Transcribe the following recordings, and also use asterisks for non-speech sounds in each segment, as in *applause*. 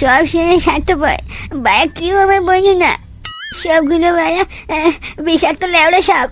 সব সময় স্বার্থপর বায়া কেউ আমার বন্ধু না? সবগুলো বায়া বিষাক্ত লেওড়া সাপ।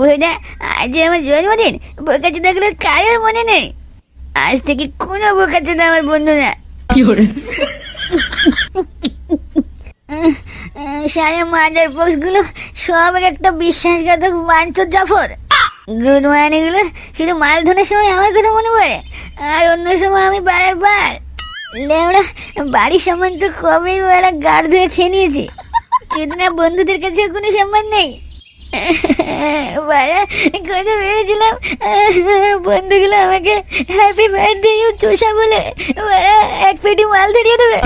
ওটা আজ আমার জন্মদিন বোকা চোদাগুলো কারোর মনে নেই। আজ থেকে কোনো বোকা চোদা আমার বন্ধু না। সারা মাদারগুলো সব একটা বিশ্বাসঘাতক বাঞ্চর জাফর। গুড মর্নিংগুলো শুধু মাল ধরার সময় আমার কথা মনে পড়ে আর অন্য সময় আমি বাড়ার বার লেওড়া বাড়ির সম্মান তো কবেই ওরা গাড় ধুয়ে খেয়ে নিয়েছি? না বন্ধুদের কাছে কোনো সম্মান নেই। বাড়া কথা ভেবেছিলাম বন্ধুগুলো আমাকে হ্যাপি বার্থডে ইউ চোষা বলে এক পেটি মাল ধরিয়ে দেবে।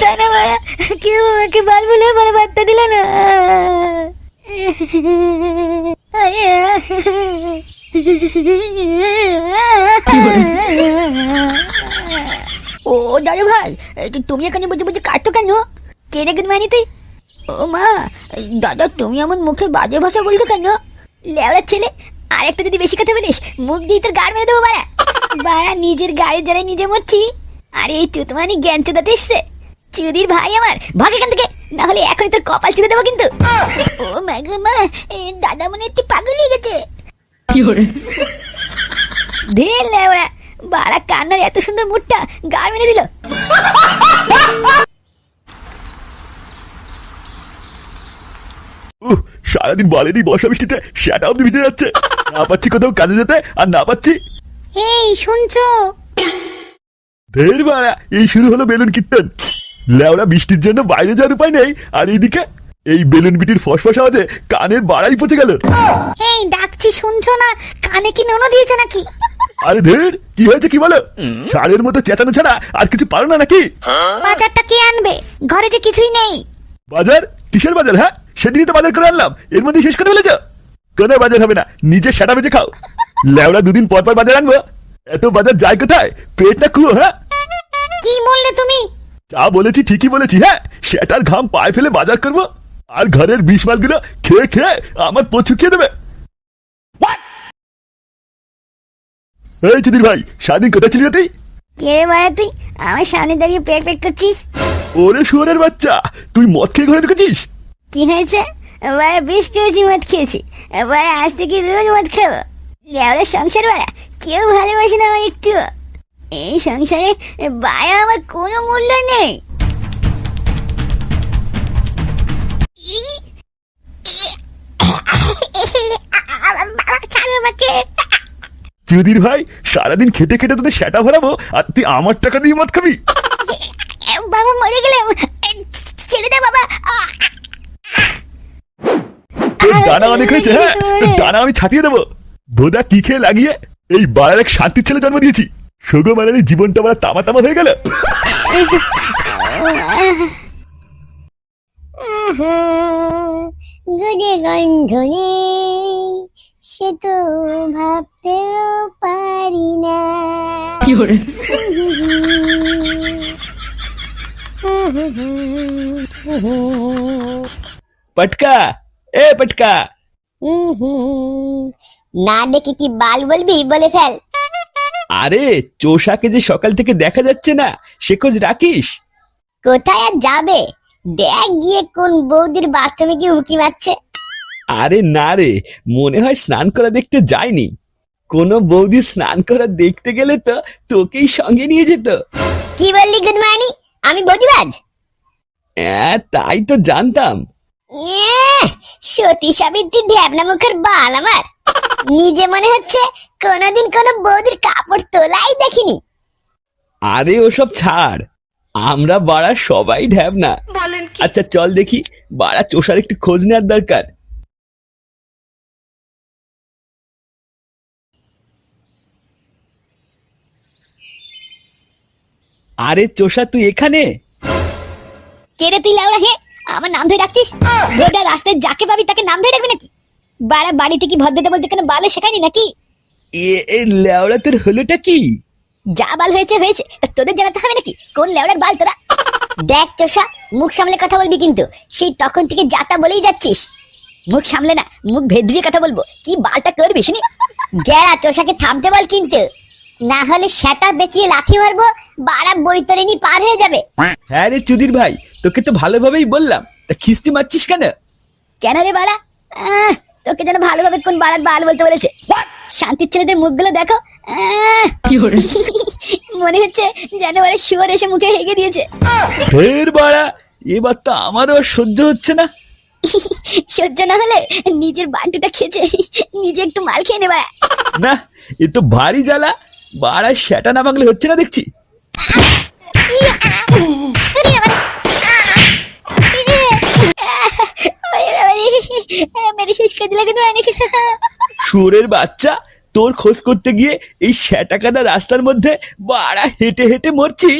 তা না বাড়া কেউ আমাকে বাল বলে বাড়া বার্তা দিল না ও দাদু ভাই এই তো তুমি এখানে বসে বসে কাটতো কেন কে রে মানি তুই ও মা দাদা তুমি আমার মুখে বাজে ভাষা বলছো কেন? লেওড়ার ছেলে আর একটা যদি বেশি কথা বলিস মুখ দিয়ে তোর গাড় মেরে দেবো বাড়া। বাড়া নিজের গাড়ি জ্বালায় নিজে মরছি। আর এই চুতমানি জ্ঞান চোদাতে এসছে। চুদির ভাই আমার ভাগ এখান থেকে না হলে এখনই তোর কপাল চুদে দেবো কিন্তু। ও মা মা দাদা মনে একটু পাগল হয়ে গেছে। ধের লেওড়া বাড়া কান্নার এত সুন্দর মুখটা গাড় মেরে দিল। সারাদিন বলেনি বর্ষা বৃষ্টিতে সেটা অব্দি ভিজে যাচ্ছে। না পাচ্ছি কোথাও কাজে যেতে আর না পাচ্ছি। এই শুনছো? ধের বাড়া এই শুরু হলো বেলুন কীর্তন। লেওরা বৃষ্টির জন্য বাইরে যাওয়ার উপায় নেই আর এইদিকে এই বেলুন বিটির ফসফস আওয়াজে কানের বাড়াই পচে গেল। এই ডাকছি শুনছো না? কানে কি নোনো দিয়েছে নাকি? আরে ধের কি হয়েছে কি বলো? সারের মতো চেঁচানো ছাড়া আর কিছু পারো না নাকি? বাজারটা কে আনবে? ঘরে যে কিছুই নেই। বাজার? কিসের বাজার হ্যাঁ? সেদিনই তো বাজার করে আনলাম। এর মধ্যে শেষ করে ফেলেছ? কোনো বাজার হবে না? নিজে সেটা বেঁচে খাও। লেওরা দুদিন পর পর বাজার আনব। এত বাজার যায় কোথায়? পেটটা খুঁড়ো হ্যাঁ? কি বললে তুমি? যা বলেছি ঠিকই বলেছি হ্যাঁ? সেটার ঘাম পায়ে ফেলে বাজার করব। আর ঘরের বিষ মালগুলো খেয়ে খেয়ে আমার পচু খেয়ে দেবে। এই চুদির ভাই সারাদিন কোথায় ছিলি তুই? কে বাড়া তুই? আমার সামনে দাঁড়িয়ে পেক পেক করছিস? ওরে শুয়ারের বাচ্চা তুই মদ খেয়ে ঘরে ঢুকেছিস? কি হয়েছে? বাড়া বেশ খেয়েছি মদ খেয়েছি। বাড়া আজ থেকে রোজ মদ খাব। লেওড়া সংসার বাড়া কেউ ভালোবাসে না আমার একটু। এই সংসারে বায়া আমার কোনো মূল্য নেই। চুদির ভাই সারাদিন খেটে খেটে তোদের সেটা ভরাবো আর তুই আমার টাকা দিয়ে মদ খাবি? বাবা মরে গেলাম। ছেড়ে দে বাবা দানা অনেক হয়েছে হ্যাঁ? তোর দানা আমি ছাটিয়ে দেবো। বোদা কি খেয়ে লাগিয়ে এই বাড়ার এক শান্তির ছেলে জন্ম দিয়েছি। সোগো মারানি জীবনটা আমার তামা তামা হয়ে গেল। গুড়ে গন্ধ নেই সে তো ভাবতেও পারি না। পটকা। এ পটকা। না দেখে কি বাল বলবি? বলে ফেল। আরে চোষাকে যে সকাল থেকে দেখা যাচ্ছে না সে খোঁজ রাখিস? কোথায় আর যাবে? দেখ গিয়ে কোন বৌদির বাথরুমে কি উঁকি মারছে। আরে না রে মনে হয় স্নান করা দেখতে যায়নি। কোনো বৌদি স্নান করা দেখতে গেলে তো তোকেই সঙ্গে নিয়ে যেত। কি বললি গুড মর্নিং? আমি বৌদিবাজ। হ্যাঁ তাই তো জানতাম। সতী সাবিত্রী ঢ্যাবনা মুখের বাল আমার। নিজে মনে হচ্ছে কোনোদিন কোনো বৌদির কাপড় তোলাই দেখিনি। আরে ওসব ছাড় আমরা বাড়া সবাই ঢ্যাব না আচ্ছা চল দেখি বাড়া চোষার একটু খোঁজ নেওয়ার দরকার। আরে চোষা তুই এখানে? কে রে তুই লাউড়া হে? আমার নাম ধরে ডাকছিস? গোটা রাস্তায় যাকে পাবি তাকে নাম ধরে ডাকবি নাকি? বাড়া বাড়িতে কি ভদ্রতা বলতে কোনো বালে শেখায়নি নাকি? এ এ লেওড়া তোর হলোটা কি? যা বাল হয়েছে হয়েছে। তোদের জানাতে হবে নাকি? কোন লেওড়ার বাল তোরা? দেখ চোষা মুখ সামলে কথা বলবি কিন্তু। সেই তখন থেকে যাতা বলেই যাচ্ছিস। মুখ সামলে না মুখ ভেদ দিয়ে কথা বলব। কি বালটা করবি শুনি? গ্যারা চোষাকে থামতে বল কিন্তু। না হলে সেটা বেঁচিয়ে লাথি মারবো বাড়া বৈতরণী পার হয়ে যাবে। হ্যাঁ রে চুদির ভাই তোকে তো ভালোভাবেই বললাম তা খিস্তি মারছিস কেন? কেন রে বাড়া? আহ, তোকে যেন ভালোভাবে কোন বাড়ার বাল বলতে বলেছে। শান্তির ছেলেদের মুখগুলো দেখো। আহ, মনে হচ্ছে যেন ওরা শুয়ার এসে মুখে হেগে দিয়েছে। ফের বাড়া এবার তো আমারও আর সহ্য হচ্ছে না। সহ্য না হলে নিজের বান্টুটা খেয়েছে নিজে একটু মাল খেয়ে নেবা না এ তো ভারী জ্বালা বাড়া সেটা না বাংলে হচ্ছে না দেখছি। মেরে শেষ করে দিলে কিন্তু অনেক সুরের বাচ্চা তোর খোঁজ করতে গিয়ে এই সেটা কাদা রাস্তার মধ্যে বাড়া হেঁটে হেঁটে মরছি।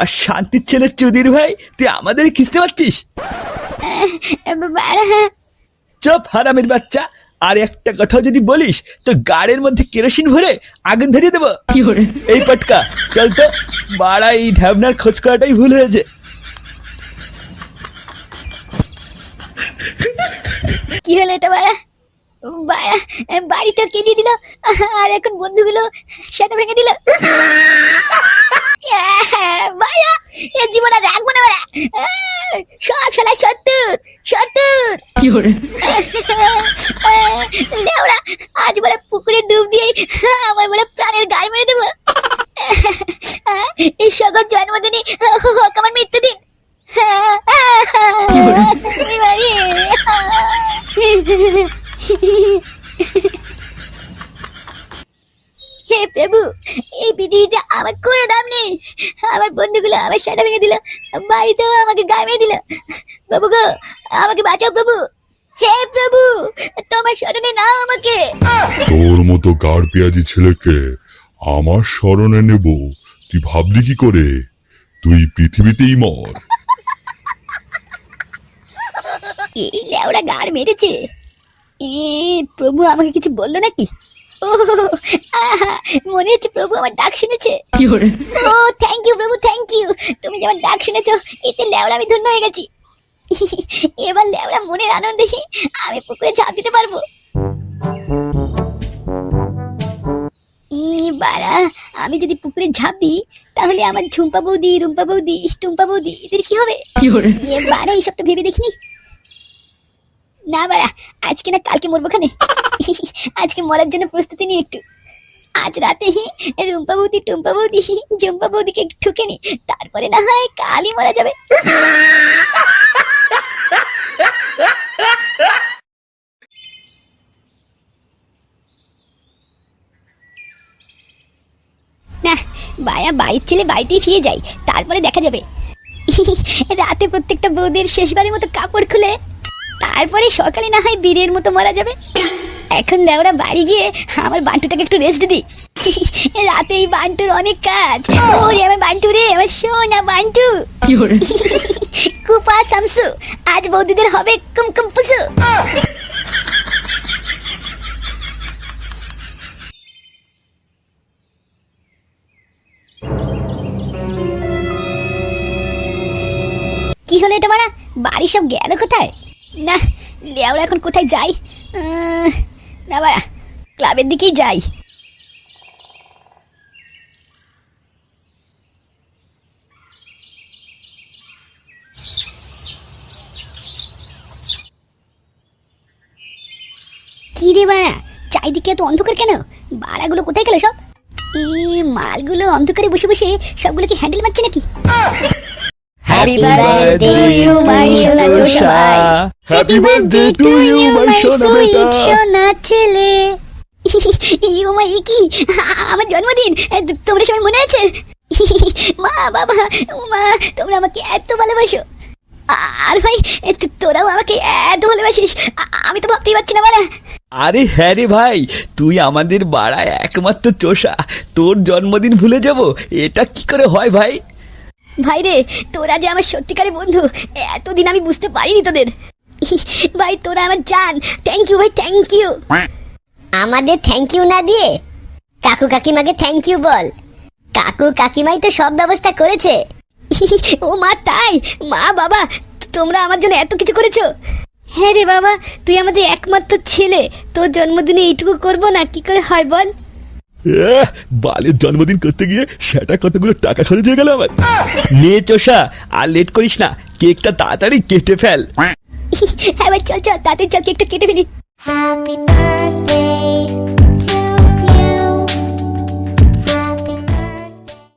আর শান্তির ছেলের চুদির ভাই তুই আমাদের খিস্তে পারছিস? চপ হারামের বাচ্চা। আর একটা কথা যদি বলিস তো গাড়ির মধ্যে কেরোসিন ভরে আগুন ধরিয়ে দেবো। এই পটকা চল তো বাড়া এই ঢ্যাবনার খোঁজ করাটাই ভুল হয়েছে। কি হলো এটা বাড়া? বাড়া বাড়িতে কেলিয়ে দিল আর এখন বন্ধুগুলো সেটা ভেঙে দিল। এ জীবন আর রাখব না বাড়া। সব শালা সত্তর সত্তর লেওড়া আজ বলে পুকুরে ডুব দিয়ে আমার বলে প্রাণের গাড়ি মেরে দেবো। এই সকল জন্মদিনই হোক আমার মৃত্যুদিন। হে প্রভু, এই পৃথিবীতে আমার কোনো দাম নেই। আমার বন্ধুগুলো আমার সাটা ভেঙে দিল, বাড়িতেও আমাকে গায়ে দিল। প্রভু গো, আমাকে বাঁচাও প্রভু। হে প্রভু তোমার স্মরণে নাও আমাকে। তোর মতো গাড় পেঁয়াজি ছেলেকে আমার স্মরণে নেব। তুই ভাবলি কি করে? তুই পৃথিবীতেই মর। এই লেওড়া গাড় মেরেছে। এ প্রভু আমাকে কিছু বলল নাকি? ও আহা, মনে হচ্ছে প্রভু আমার ডাক শুনেছে। ও থ্যাংক ইউ প্রভু থ্যাংক ইউ তুমি যে আমার ডাক শুনেছো এতে লেওড়া আমি ধন্য হয়ে গেছি। এবার লেওড়া মনের আনন্দে আমি পুকুরে ঝাঁপ দিতে পারব। বাড়া আমি যদি পুকুরে ঝাঁপ দিই তাহলে আমার ঝুম্পা বৌদি রুম্পা বৌদি টুম্পা বৌদি এদের কি হবে? বাড়া এইসব তো ভেবে দেখিনি। না বাড়া আজকে না কালকে মরবো খানে। আজকে মরার জন্য প্রস্তুতি নিই একটু। আজ রাতে হি রুম্পা বৌদি টুম্পা বৌদি জুম্পা বৌদিকে একটু ঠুকে নি তারপরে না হয় কালই মরা যাবে। না, বায়া বাড়ির ছেলে বাড়িতেই ফিরে যাই, তারপরে দেখা যাবে। রাতে প্রত্যেকটা বৌদির শেষবারের মতো কাপড় খুলে, তারপরে সকালে না হয় বীরের মতো মারা যাবে। এখন লেওরা বাড়ি গিয়ে আমার বান্টুটাকে একটু রেস্ট দিই। রাতে এই বান্টুর অনেক কাজ। ওরে আমার বান্টু রে, আমার সোনা বান্টু। কুপা শামসু। আজ বৌদিদের হবে কুমকুম পুসু। কি হলো এটা মারা? বাড়ি সব গেল কোথায়? না লেওড়া এখন কোথায় যাই না বাড়া ক্লাবের দিকেই যাই। কি রে বাড়া চারিদিকে এত অন্ধকার কেন? বাড়াগুলো কোথায় গেল সব? এই মালগুলো অন্ধকারে বসে বসে সবগুলো কি হ্যান্ডেল মারছে নাকি? Happy birthday to my সোনা চোষাই। Happy birthday to you my সোনা বেটা। সোনা ছেলে। ইউ মাই কি? আমার জন্মদিন। তোমরা সবাই মনে আছে? *laughs* মা বাবা মা তোমরা আমাকে এত ভালোবাসো। আর ভাই তোরাও আমাকে এত ভালোবাসিস। আমি তো ভাবতেই পারছি না বাড়া আরে হ্যাঁ রে ভাই তুই আমাদের বাড়া একমাত্র চোষা। তোর জন্মদিন ভুলে যাব এটা কি করে হয় ভাই? ভাই রে তোরা যে আমার সত্যিকারের বন্ধু এতদিন আমি বুঝতে পারিনি তোদের। ভাই তোরা আমার জান। থ্যাংক ইউ ভাই থ্যাংক ইউ আমাদের থ্যাংক ইউ না দিয়ে কাকু কাকিমাকে থ্যাংক ইউ বল। কাকু কাকিমাই তো সব ব্যবস্থা করেছে। ও মা তাই? মা বাবা তোমরা আমার জন্য এত কিছু করেছ? হ্যাঁ রে বাবা তুই আমাদের একমাত্র ছেলে। তোর জন্মদিনে এইটুকু করব না কি করে হয় বল? বালের জন্মদিন করতে গিয়ে সেটা কতগুলো টাকা খরচ হয়ে গেল আমার। নে চোষা আর লেট করিস না কেকটা তাড়াতাড়ি কেটে ফেল। হ্যাঁ ভাই চল চল তাদের চল কেকটা কেটে ফেলি। Happy birthday